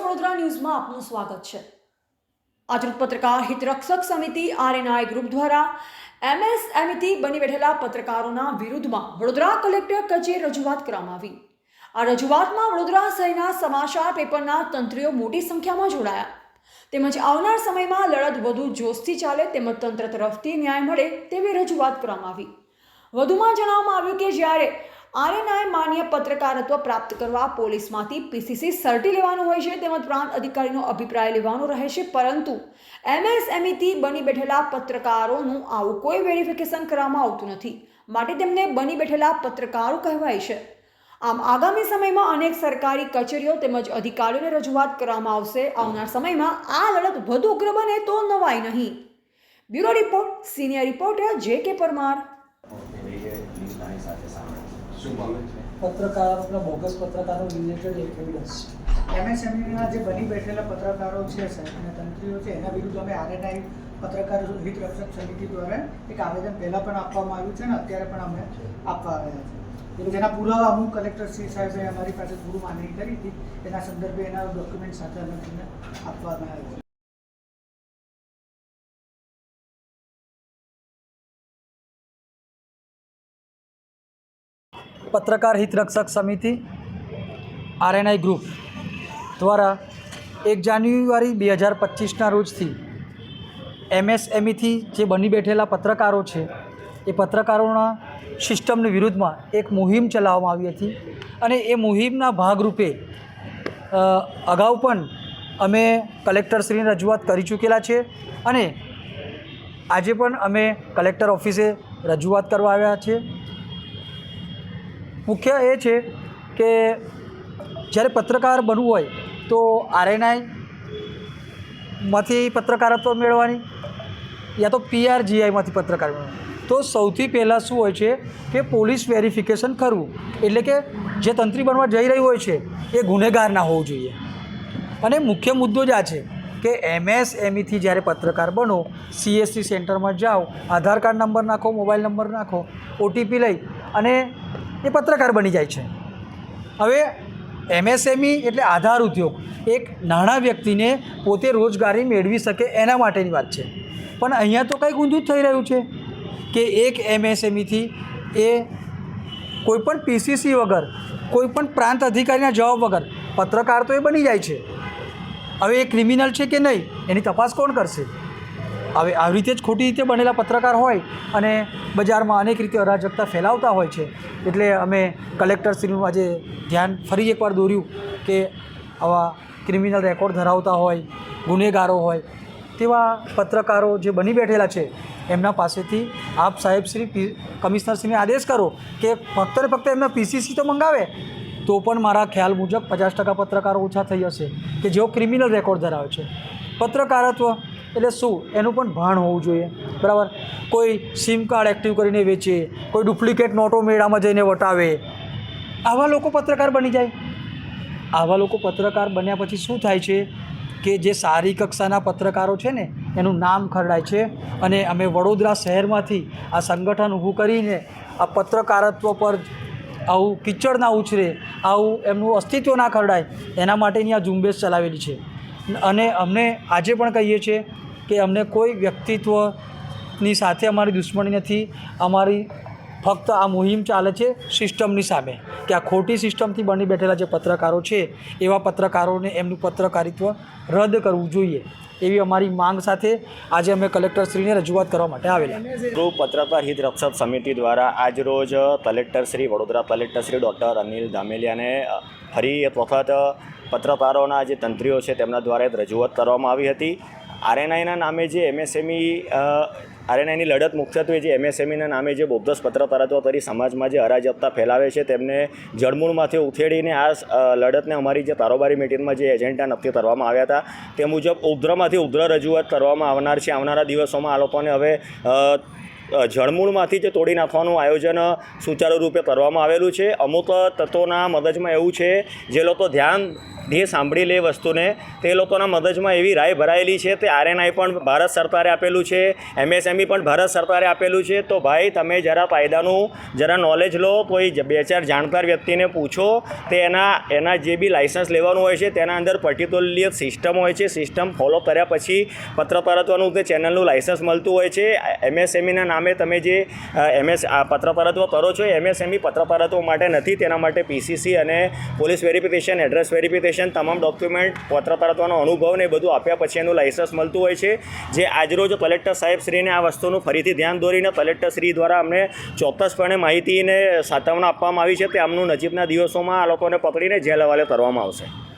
વડોદરા ન્યૂઝમાં આપનું સ્વાગત છે. આજરોજ પત્રકાર હિતરક્ષક સમિતિ, આરએનઆઈ ગ્રુપ દ્વારા એમએસએમઈથી બની બેઠેલા પત્રકારોના વિરુદ્ધમાં વડોદરા કલેક્ટર કચેરી રજૂઆત કરવામાં આવી. આ રજૂઆતમાં વડોદરા શહેરના સમાચાર પેપરના તંત્રીઓ મોટી સંખ્યામાં જોડાયા. તેમજ આવનાર સમયમાં લડત વધુ જોશથી ચાલે તેમજ તંત્ર તરફથી ન્યાય મળે તેવી રજૂઆત કરવામાં આવી. વધુમાં જણાવવામાં આવ્યું કે જ્યારે આરએનઆઈ માન્ય પત્રકારત્વ પ્રાપ્ત કરવા પોલીસમાંથી પીસીસી સર્ટી લેવાનું હોય છે તેમજ પ્રાંત અધિકારીનો અભિપ્રાય લેવાનો રહે છે. પરંતુ એમએસએમઈથી બની બેઠેલા પત્રકારોનું આવું કોઈ વેરિફિકેશન કરવામાં આવતું નથી. માટે તેમને બની બેઠેલા પત્રકારો કહેવાય છે. આમ આગામી સમયમાં અનેક સરકારી કચેરીઓ તેમજ અધિકારીઓને રજૂઆત કરવામાં આવશે. આવનાર સમયમાં આ લડત વધુ ઉગ્ર બને તો નવાય નહીં. બ્યુરો રિપોર્ટ, સિનિયર રિપોર્ટર જે કે પરમાર. શું મામલે છે? બોગસ પત્રકારો રિલેટેડ એવિડન્સ એમએસએમઈના જે બની બેઠેલા પત્રકારો છે સાહેબ અને તંત્રીઓ છે એના વિરુદ્ધ અમે આરએનઆઈ પત્રકાર હિત રક્ષક સમિતિ દ્વારા એક આવેદન પહેલાં પણ આપવામાં આવ્યું છે અને અત્યારે પણ અમે આપવા આવ્યા છે. જેના પુરાવા હું કલેક્ટર શ્રી સાહેબે અમારી પાસે પૂરું માંગણી કરી હતી એના સંદર્ભે એના ડોક્યુમેન્ટ સાથે અમે તમને આપવામાં આવ્યા પત્રકાર હિતરક્ષક સમિતિ, આરએનઆઈ ગ્રુપ દ્વારા એક જાન્યુઆરી બે હજાર પચીસના રોજથી એમએસએમઈથી જે બની બેઠેલા પત્રકારો છે, એ પત્રકારોના સિસ્ટમની વિરુદ્ધમાં એક મુહિમ ચલાવવામાં આવી હતી અને એ મુહિમના ભાગરૂપે અગાઉ પણ અમે કલેક્ટરશ્રીને રજૂઆત કરી ચૂકેલા છે અને આજે પણ અમે કલેક્ટર ઓફિસે રજૂઆત કરવા આવ્યા છીએ મુખ્ય એ છે કે જ્યારે પત્રકાર બનવું હોય તો આરએનઆઈ માંથી પત્રકારત્વ મેળવવાની યા તો પીઆરજીઆઈમાંથી પત્રકાર મેળવવાની. તો સૌથી પહેલાં શું હોય છે કે પોલીસ વેરિફિકેશન કરવું. એટલે કે જે તંત્રી બનવા જઈ રહ્યું હોય છે એ ગુનેગાર ના હોવું જોઈએ. અને મુખ્ય મુદ્દો જ આ છે કે એમએસએમઈથી જ્યારે પત્રકાર બનો સીએસસી સેન્ટરમાં જાઓ, આધાર કાર્ડ નંબર નાખો, મોબાઈલ નંબર નાખો ઓટીપી લઈ અને એ પત્રકાર બની જાય છે. હવે એમએસએમઈ એટલે આધાર ઉદ્યોગ, એક નાના વ્યક્તિને પોતે રોજગારી મેળવી શકે એના માટેની વાત છે. પણ અહીંયા તો કંઈક ઊંધું જ થઈ રહ્યું છે કે એક એમએસએમઈથી એ કોઈપણ પીસીસી વગર, કોઈપણ પ્રાંત અધિકારીના જવાબ વગર પત્રકાર તો એ બની જાય છે. હવે એ ક્રિમિનલ છે કે નહીં, એની તપાસ કોણ કરશે? હવે આવી રીતે જ ખોટી રીતે બનેલા પત્રકાર હોય અને બજારમાં અનેક રીતે અરાજકતા ફેલાવતા હોય છે. એટલે અમે કલેક્ટરશ્રીનું આજે ધ્યાન ફરી એકવાર દોર્યું કે આવા ક્રિમિનલ રેકોર્ડ ધરાવતા હોય, ગુનેગારો હોય, તેવા પત્રકારો જે બની બેઠેલા છે, એમના પાસેથી આપ સાહેબ શ્રી કમિશનરશ્રીને આદેશ કરો કે ફક્ત ને ફક્ત એમના પીસીસી તો મંગાવે, તો પણ મારા ખ્યાલ મુજબ પચાસ ટકા પત્રકારો ઓછા થઈ હશે કે જેઓ ક્રિમિનલ રેકોર્ડ ધરાવે છે. પત્રકારત્વ એટલે શું? એનું પણ ભાન હોવું જોઈએ. બરાબર? કોઈ સિમ કાર્ડ એક્ટિવ કરીને વેચે, કોઈ ડુપ્લિકેટ નોટો મેળામાં જઈને વટાવે. આવા લોકો પત્રકાર બની જાય. આવા લોકો પત્રકાર બન્યા પછી શું થાય છે કે જે સારી કક્ષાના પત્રકારો છે ને, એનું નામ ખરડાય છે અને અમે વડોદરા શહેરમાંથી આ સંગઠન ઊભું કરીને આ પત્રકારત્વ પર આવું કિચડ ના ઉછરે, આવું એમનું અસ્તિત્વ ના ખરડાય, એના માટેની આ ઝુંબેશ ચલાવેલી છે. અને અમને આજે પણ કહીએ છીએ કે અમને કોઈ વ્યક્તિત્વની સાથે અમારી દુશ્મની નથી. અમારી ફક્ત આ મુહિમ ચાલે છે સિસ્ટમની સામે. કે આ ખોટી સિસ્ટમથી બની બેઠેલા જે પત્રકારો છે, એવા પત્રકારોને એમનું પત્રકારિત્વ રદ કરવું જોઈએ. એવી અમારી માંગ સાથે આજે અમે કલેક્ટરશ્રીને રજૂઆત કરવા માટે આવેલા. ગૃહ પત્રકાર હિત રક્ષક સમિતિ દ્વારા આજરોજ કલેક્ટરશ્રી વડોદરા કલેક્ટરશ્રી ડૉક્ટર અનિલ ધામેલિયાને ફરી એક વખત પત્રકારોના જે તંત્રીઓ છે તેમના દ્વારા રજૂઆત કરવામાં આવી હતી. આરએનઆઈના નામે જે એમએસએમઈ આરએનઆઈની લડત મુખ્યત્વે જે એમએસએમઈના નામે જે બોગસ પત્રકારત્વ કરી સમાજમાં જે અરાજકતા ફેલાવે છે તેમને જળમૂળમાંથી ઉથેડીને આ લડતને અમારી જે કારોબારી મિટિંગમાં જે એજન્ડા નક્કી કરવામાં આવ્યા હતા તે મુજબ ઉધ્રમાંથી ઉધ્ર રજૂઆત કરવામાં આવનાર છે. આવનારા દિવસોમાં આ લોકોને હવે જળમૂળમાંથી જે તોડી નાખવાનું આયોજન સુચારુ રૂપે કરવામાં આવેલું છે. અમુક તત્વોના મગજમાં એવું છે, જે લોકો ધ્યાન એ સાંભળી લે વસ્તુને, તે લોકોના મગજમાં એવી રાય ભરાયેલી છે. તે આરએનઆઈ પણ ભારત સરકારે આપેલું છે, એમએસએમઈ પણ ભારત સરકારે આપેલું છે. તો ભાઈ, તમે જરા કાયદાનું જરા નોલેજ લો, કોઈ બે ચાર જાણકાર વ્યક્તિને પૂછો. તે એના એના જે બી લાઇસન્સ લેવાનું હોય છે, તેના અંદર પર્ટિક્યુલરલી સિસ્ટમ હોય છે. સિસ્ટમ ફોલો કર્યા પછી પત્રકારત્વનું તે ચેનલનું લાઇસન્સ મળતું હોય છે. એમએસએમઈના નામે તમે જે એમએસ પત્રકારત્વ કરો છો, એમએસએમઈ પત્રકારત્વ માટે નથી, તેના માટે પીસીસી અને પોલીસ વેરિફિકેશન એડ્રેસ વેરિફિકેશન તમામ ડોક્યુમેન્ટ પત્રકારત્વનો અનુભવ ને બધું આપ્યા પછી એનું લાઇસન્સ મળતું હોય છે. જે આજરોજ કલેક્ટર સાહેબશ્રીને આ વસ્તુનું ફરીથી ધ્યાન દોરીને કલેક્ટરશ્રી દ્વારા અમને ચોક્કસપણે માહિતીને સાતવણા આપવામાં આવી છે. તે આમનું નજીકના દિવસોમાં આ લોકોને પકડીને જેલ હવાલે કરવામાં આવશે.